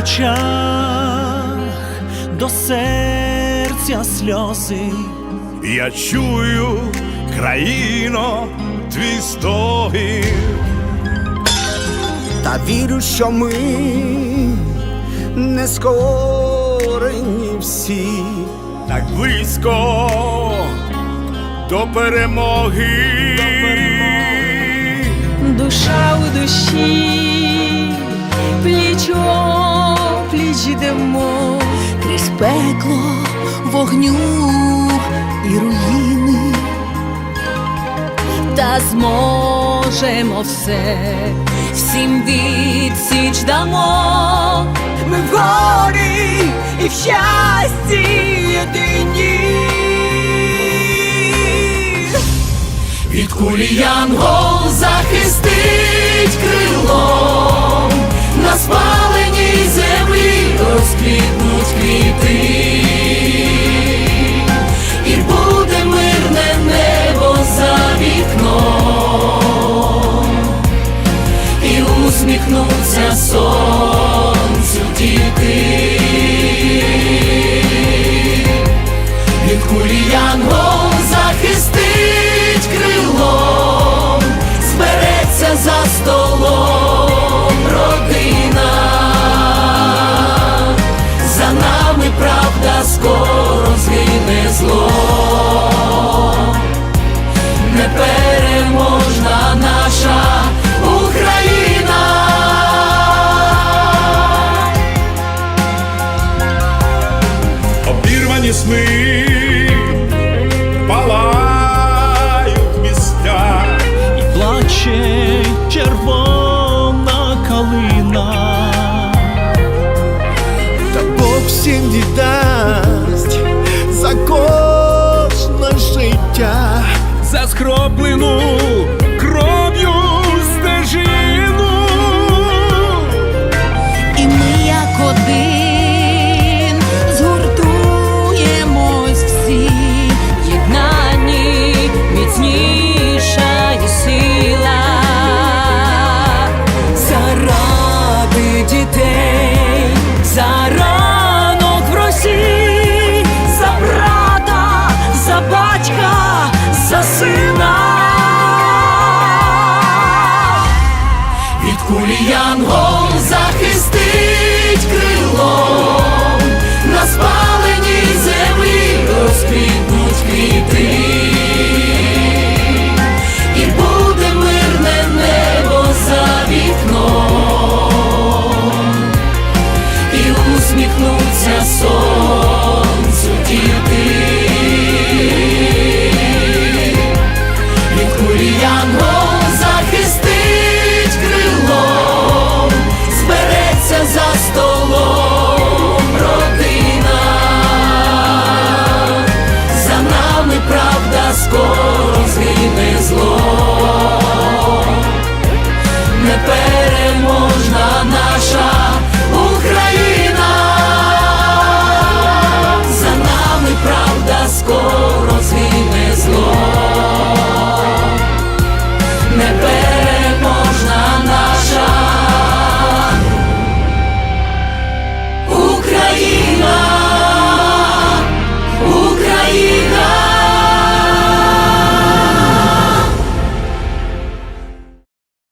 очах до серця сльози. Я чую, країно, твій стогін. Та вірю, що ми не скорені всі. так близько до перемоги. душа у душі, крізь пекло, вогню і руїни, та зможемо все, всім відсіч дамо. Ми в горі і в щасті єдині. Від кулі янгол захистить крилом, на Обірвані сни палають місця. і плаче червона калина. Та Бог всім віддасть за кожне життя. за скроплену Від кулі янгол захистить